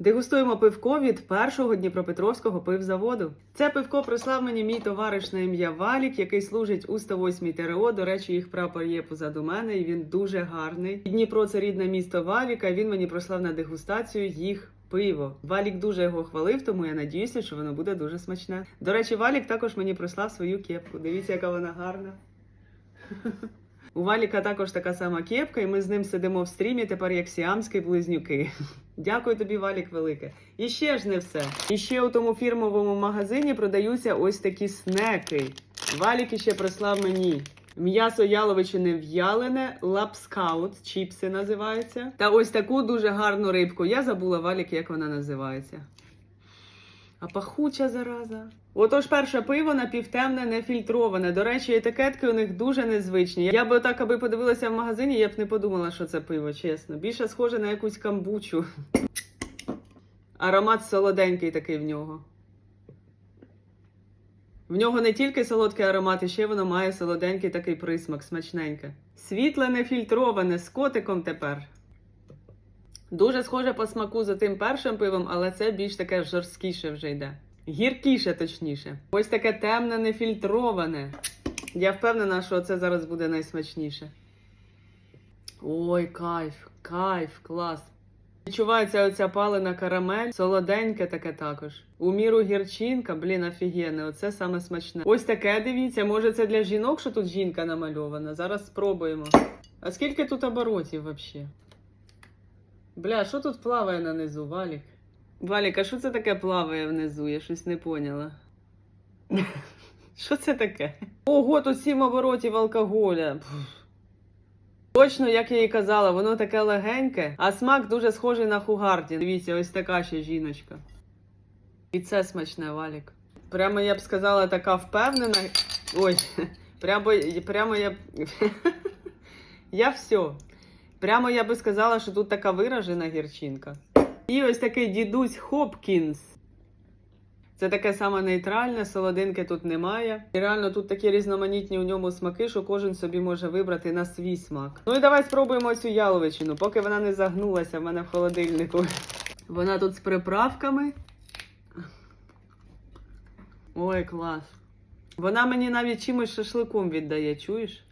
Дегустуємо пивко від першого Дніпропетровського пивзаводу. Це пивко прислав мені мій товариш на ім'я Валік, який служить у 108 ТРО. До речі, їх прапор є позаду мене, і він дуже гарний. Дніпро це рідне місто Валіка. Він мені прислав на дегустацію їх. Пиво. Валік дуже його хвалив, тому я надіюся, що воно буде дуже смачне. До речі, Валік також мені прислав свою кепку. Дивіться, яка вона гарна. У Валіка також така сама кепка, і ми з ним сидимо в стрімі тепер як сіамські близнюки. Дякую тобі, Валік, велике. І ще ж не все. І ще у тому фірмовому магазині продаються ось такі снеки. Валік іще прислав мені. М'ясо яловичини в'ялене, лапскаут, чіпси називаються. Та ось таку дуже гарну рибку. Я забула Валік, як вона називається. А пахуча зараза. Отож, перше пиво напівтемне, нефільтроване. До речі, етикетки у них дуже незвичні. Я би так, аби подивилася в магазині, я б не подумала, що це пиво, чесно. Більше схоже на якусь камбучу. Аромат солоденький такий в нього. В нього не тільки солодкий аромат, і ще воно має солоденький такий присмак, смачненьке. Світле нефільтроване з котиком тепер. Дуже схоже по смаку за тим першим пивом, але це більш таке жорсткіше вже йде. Гіркіше, точніше. Ось таке темне, нефільтроване. Я впевнена, що це зараз буде найсмачніше. Ой, кайф, кайф, клас. Відчувається оця палена карамель, солоденьке таке також. У міру гірчинка, блін, офігенне, оце саме смачне. Ось таке дивіться, може це для жінок, що тут жінка намальована. Зараз спробуємо. А скільки тут оборотів взагалі? Бля, що тут плаває на низу, Валік? Валік, а що це таке плаває внизу? Я щось не поняла. Що це таке? Ого, тут сім оборотів алкоголя. Точно, як я і казала, воно таке легеньке, а смак дуже схожий на хугарді. Дивіться, ось така ще жіночка. І це смачне, Валік. Прямо я б сказала, така впевнена. Ой, прямо, прямо я. Я все. Прямо я би сказала, що тут така виражена гірчинка. І ось такий дідусь Хопкінс. Це таке саме нейтральне, солодинки тут немає. І реально тут такі різноманітні у ньому смаки, що кожен собі може вибрати на свій смак. Ну і давай спробуємо цю яловичину, поки вона не загнулася в мене в холодильнику. Вона тут з приправками. Ой, клас. Вона мені навіть чимось шашликом віддає, чуєш?